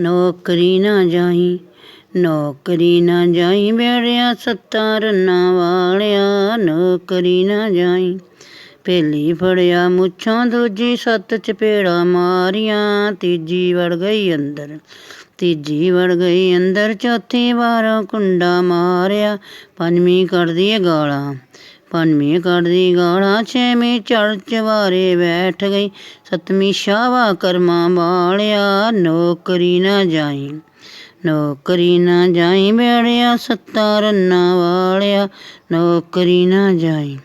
ਨੌਕਰੀ ਨਾ ਜਾਈ, ਨੌਕਰੀ ਨਾ ਜਾਈ ਬੇੜਿਆ ਸੱਤਾਂ ਰੰਨਾਂ ਵਾਲਿਆ, ਨੌਕਰੀ ਨਾ ਜਾਈ। ਪਹਿਲੀ ਫੜਿਆ ਮੁੱਛਾਂ, ਦੂਜੀ ਸੱਤ ਚਪੇੜਾ ਮਾਰੀਆਂ, ਤੀਜੀ ਵੜ ਗਈ ਅੰਦਰ, ਤੀਜੀ ਵੜ ਗਈ ਅੰਦਰ, ਚੌਥੀ ਵਾਰ ਕੁੰਡਾ ਮਾਰਿਆ, ਪੰਜਵੀਂ ਕੱਢਦੀ ਏ ਗਾਲਾਂ। ਪੰਜਵੀਂ ਕੱਢਦੀ ਗਾਲਾਂ ਛੇਵੀਂ ਚੜ ਚਵਾਰੇ ਬੈਠ ਗਈ। ਸੱਤਵੀਂ ਸ਼ਾਵਾ ਕਰਮਾਂ ਵਾਲਿਆ, ਨੌਕਰੀ ਨਾ ਜਾਈ, ਨੌਕਰੀ ਨਾ ਜਾਈ ਬੇੜਿਆ, ਸੱਤਾ ਰੰਨਾ ਵਾਲਿਆ, ਨੌਕਰੀ ਨਾ ਜਾਈ।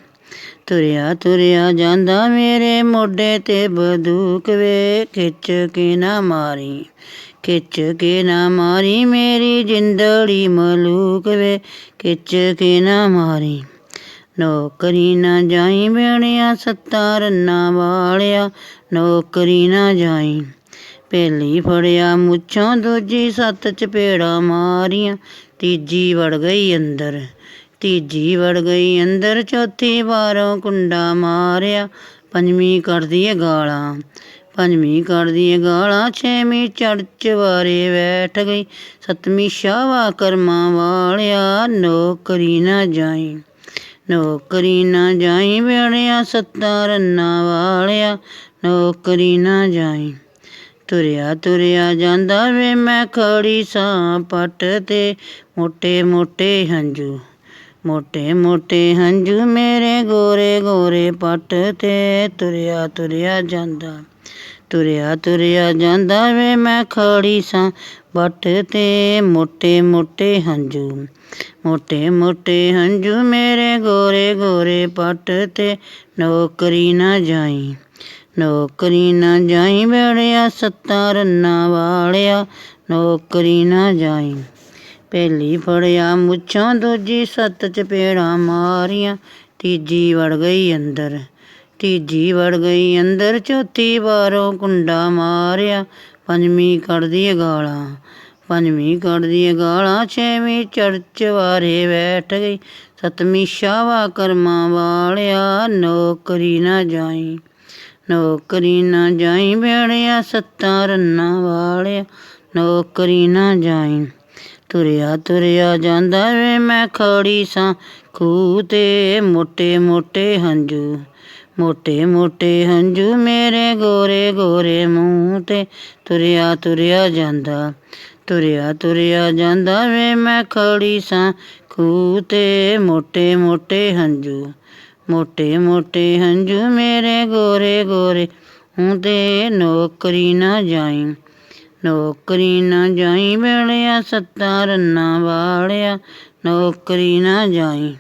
ਤੁਰਿਆ ਤੁਰਿਆ ਜਾਂਦਾ ਮੇਰੇ ਮੋਢੇ ਤੇ ਬੰਦੂਕ ਵੇ, ਖਿੱਚ ਕੇ ਨਾ ਮਾਰੀ, ਖਿੱਚ ਕੇ ਨਾ ਮਾਰੀ ਮੇਰੀ ਜਿੰਦੜੀ ਮਲੂਕ ਵੇ, ਖਿੱਚ ਕੇ ਨਾ ਮਾਰੀ। ਨੌਕਰੀ ਨਾ ਜਾਈ ਬੇੜਿਆ ਸੱਤਾਂ ਰੰਨਾ ਵਾਲਿਆ। ਨੌਕਰੀ ਨਾ ਜਾਈ ਪਹਿਲੀ ਫੜਿਆ ਮੁੱਛੋਂ, ਦੂਜੀ ਸੱਤ ਚਪੇੜਾ ਮਾਰੀਆਂ। ਤੀਜੀ ਵੜ ਗਈ ਅੰਦਰ, ਤੀਜੀ ਵੜ ਗਈ ਅੰਦਰ, ਚੌਥੀ ਵਾਰੋਂ ਕੁੰਡਾ ਮਾਰਿਆ। ਪੰਜਵੀਂ ਕੱਢਦੀ ਏ ਗਾਲਾਂ, ਪੰਜਵੀਂ ਕੱਢਦੀ ਏ ਗਾਲਾਂ, ਛੇਵੀਂ ਚੜਚ ਵਾਰੇ ਬੈਠ ਗਈ। ਸੱਤਵੀਂ ਸ਼ਾਵਾ ਕਰਮਾਂ ਵਾਲਿਆ, ਨੌਕਰੀ ਨਾ ਜਾਈ। ਨੌਕਰੀ ਨਾ ਜਾਈ ਵੇੜਿਆ ਸੱਤਾਂ ਰੰਨਾਂ ਵਾਲਿਆ, ਨੌਕਰੀ ਨਾ ਜਾਈ। ਤੁਰਿਆ ਤੁਰਿਆ ਜਾਂਦਾ ਵੇ ਮੈਂ ਖੜੀ ਸਾਂ ਪੱਟ ਤੇ, ਮੋਟੇ ਮੋਟੇ ਹੰਝੂ, ਮੋਟੇ ਮੋਟੇ ਹੰਝੂ ਮੇਰੇ ਗੋਰੇ ਗੋਰੇ ਪੱਟ ਤੇ। ਤੁਰਿਆ ਤੁਰਿਆ ਜਾਂਦਾ, ਤੁਰਿਆ ਤੁਰਿਆ ਜਾਂਦਾ ਵੇ ਮੈਂ ਖੜੀ ਸਾਂ ਬੱਟ ਤੇ ਮੋਟੇ ਮੋਟੇ ਹੰਝੂ, ਮੋਟੇ ਮੋਟੇ ਹੰਝੂ ਮੇਰੇ ਗੋਰੇ ਗੋਰੇ ਪੱਟ ਤੇ ਨੌਕਰੀ ਨਾ ਜਾਈ, ਨੌਕਰੀ ਨਾ ਜਾਈ ਬੇੜਿਆ ਸੱਤਾ ਰੰਨਾਂ ਵਾਲਿਆ, ਨੌਕਰੀ ਨਾ ਜਾਈ। ਪਹਿਲੀ ਫੜਿਆ ਮੁੱਛਾਂ ਦੂਜੀ ਸੱਤ ਚਪੇੜਾਂ ਮਾਰੀਆਂ, ਤੀਜੀ ਵੜ ਗਈ ਅੰਦਰ, ਤੀਜੀ ਵੜ ਗਈ ਅੰਦਰ, ਚੌਥੀ ਵਾਰੋਂ ਕੁੰਡਾ ਮਾਰਿਆ ਪੰਜਵੀਂ ਕੱਢਦੀ ਏ ਗਾਲਾਂ, ਪੰਜਵੀਂ ਕੱਢਦੀ ਏ ਗਾਲਾਂ, ਛੇਵੀਂ ਚੜ ਵਾਰੇ ਬੈਠ ਗਈ, ਸੱਤਵੀਂ ਸ਼ਾਵਾ ਕਰਮਾਂ ਵਾਲਿਆ, ਨੌਕਰੀ ਨਾ ਜਾਈ, ਨੌਕਰੀ ਨਾ ਜਾਈ ਬੇੜਿਆ ਸੱਤਾਂ ਰੰਨਾ ਵਾਲਿਆ, ਨੌਕਰੀ ਨਾ ਜਾਈ। ਤੁਰਿਆ ਤੁਰਿਆ ਜਾਂਦਾ ਵੇ, ਮੈਂ ਖੜੀ ਸਾਂ, ਖੂਹ ਤੇ ਮੋਟੇ ਮੋਟੇ ਹੰਝੂ ਮੋਟੇ ਮੋਟੇ ਹੰਝੂ ਮੇਰੇ ਗੋਰੇ ਗੋਰੇ ਮੂੰਹ ਤੇ ਤੁਰਿਆ ਤੁਰਿਆ ਜਾਂਦਾ, ਤੁਰਿਆ ਤੁਰਿਆ ਜਾਂਦਾ ਵੇ ਮੈਂ ਖੜੀ ਸਾਂ ਖੂਹ ਤੇ। ਮੋਟੇ ਮੋਟੇ ਹੰਝੂ, ਮੋਟੇ ਮੋਟੇ ਹੰਝੂ ਮੇਰੇ ਗੋਰੇ ਗੋਰੇ ਮੂੰਹ ਤੇ। ਨੌਕਰੀ ਨਾ ਜਾਈ, ਨੌਕਰੀ ਨਾ ਜਾਈ, ਵੇਲਿਆ ਸੱਤਾ ਰੰਨਾ ਵਾਲਿਆ। ਨੌਕਰੀ ਨਾ ਜਾਈ।